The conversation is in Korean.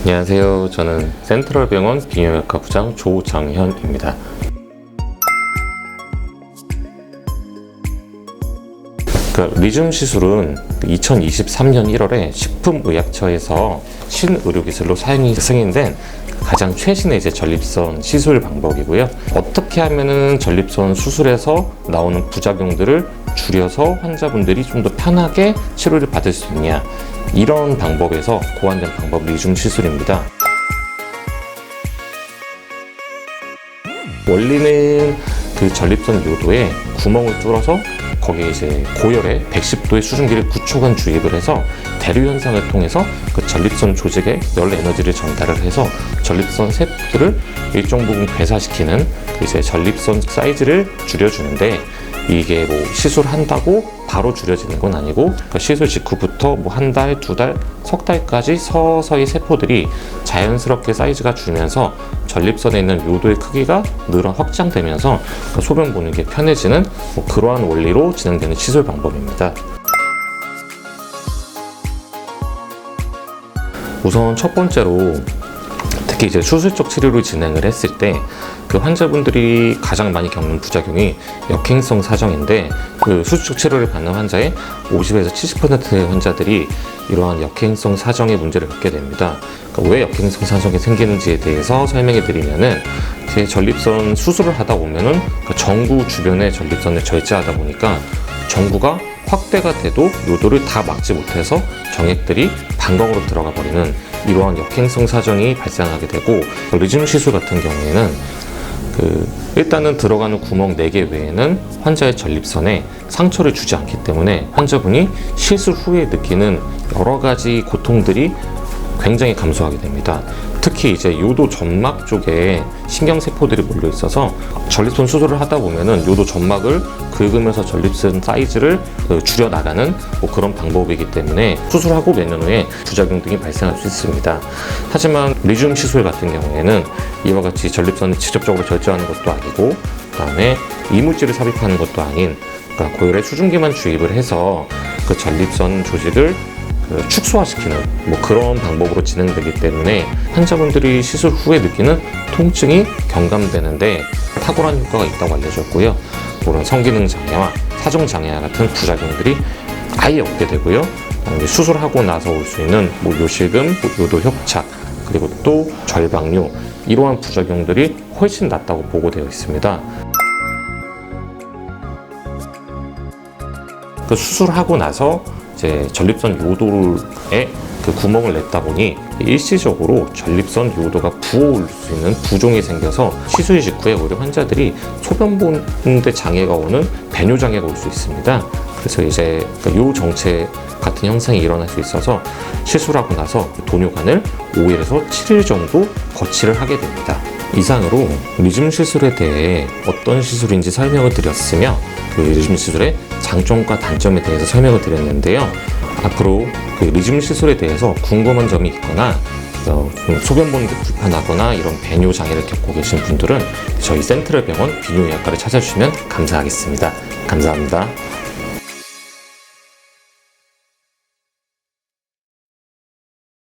안녕하세요. 저는 센트럴병원 비뇨기과 부장 조장현입니다. 그 리즘 시술은 2023년 1월에 식품의약처에서 신의료기술로 사용이 승인된 가장 최신의 이제 전립선 시술 방법이고요. 어떻게 하면은 전립선 수술에서 나오는 부작용들을 줄여서 환자분들이 좀 더 편하게 치료를 받을 수 있냐 이런 방법에서 고안된 방법 리즘 시술입니다. 원리는 그 전립선 요도에 구멍을 뚫어서 거기에 이제 고열의 110도의 수증기를 9초간 주입을 해서 대류 현상을 통해서 그 전립선 조직에 열 에너지를 전달을 해서 전립선 세포들을 일정 부분 괴사시키는 그 이제 전립선 사이즈를 줄여주는데 이게 뭐 시술한다고 바로 줄여지는 건 아니고 그 시술 직후부터 뭐 한 달, 두 달, 석 달까지 서서히 세포들이 자연스럽게 사이즈가 줄면서 전립선에 있는 요도의 크기가 늘어 확장되면서 그 소변 보는 게 편해지는 뭐 그러한 원리로 진행되는 시술 방법입니다. 우선 첫 번째로 특히 이제 수술적 치료를 진행을 했을 때 그 환자분들이 가장 많이 겪는 부작용이 역행성 사정인데 그 수술적 치료를 받는 환자의 50에서 70%의 환자들이 이러한 역행성 사정의 문제를 겪게 됩니다. 그러니까 왜 역행성 사정이 생기는지에 대해서 설명해 드리면은 제 전립선 수술을 하다 보면은 그 정구 주변의 전립선을 절제하다 보니까 정구가 확대가 돼도 요도를 다 막지 못해서 정액들이 방광으로 들어가 버리는 이러한 역행성 사정이 발생하게 되고 리즘 시술 같은 경우에는 그 일단은 들어가는 구멍 4개 외에는 환자의 전립선에 상처를 주지 않기 때문에 환자분이 시술 후에 느끼는 여러 가지 고통들이 굉장히 감소하게 됩니다. 특히 이제 요도 점막 쪽에 신경세포들이 몰려 있어서 전립선 수술을 하다 보면은 요도 점막을 긁으면서 전립선 사이즈를 그 줄여 나가는 뭐 그런 방법이기 때문에 수술하고 몇 년 후에 부작용 등이 발생할 수 있습니다. 하지만 리튬 시술 같은 경우에는 이와 같이 전립선을 직접적으로 절제하는 것도 아니고 그다음에 이물질을 삽입하는 것도 아닌 그러니까 고열의 수증기만 주입을 해서 그 전립선 조직을 그 축소화시키는 뭐 그런 방법으로 진행되기 때문에 환자분들이 시술 후에 느끼는 통증이 경감되는데 탁월한 효과가 있다고 알려졌고요. 그런 성기능 장애와 사정 장애 같은 부작용들이 아예 없게 되고요. 수술하고 나서 올 수 있는 뭐 요실금, 뭐 요도 협착, 그리고 또 절박류 이러한 부작용들이 훨씬 낫다고 보고되어 있습니다. 그 수술하고 나서 이제 전립선 요도에 그 구멍을 냈다 보니 일시적으로 전립선 요도가 부어올 수 있는 부종이 생겨서 시술 직후에 오히려 환자들이 소변 보는데 장애가 오는 배뇨 장애가 올 수 있습니다. 그래서 이제 그요 정체 같은 현상이 일어날 수 있어서 시술하고 나서 그 도뇨관을 5일에서 7일 정도 거치를 하게 됩니다. 이상으로 리즘 시술에 대해 어떤 시술인지 설명을 드렸으며 그 리즘 시술의 장점과 단점에 대해서 설명을 드렸는데요. 앞으로 그 리즘 시술에 대해서 궁금한 점이 있거나 어, 좀 소변 보는 데 불편하거나 이런 배뇨 장애를 겪고 계신 분들은 저희 센트럴 병원 비뇨의학과를 찾아주시면 감사하겠습니다. 감사합니다.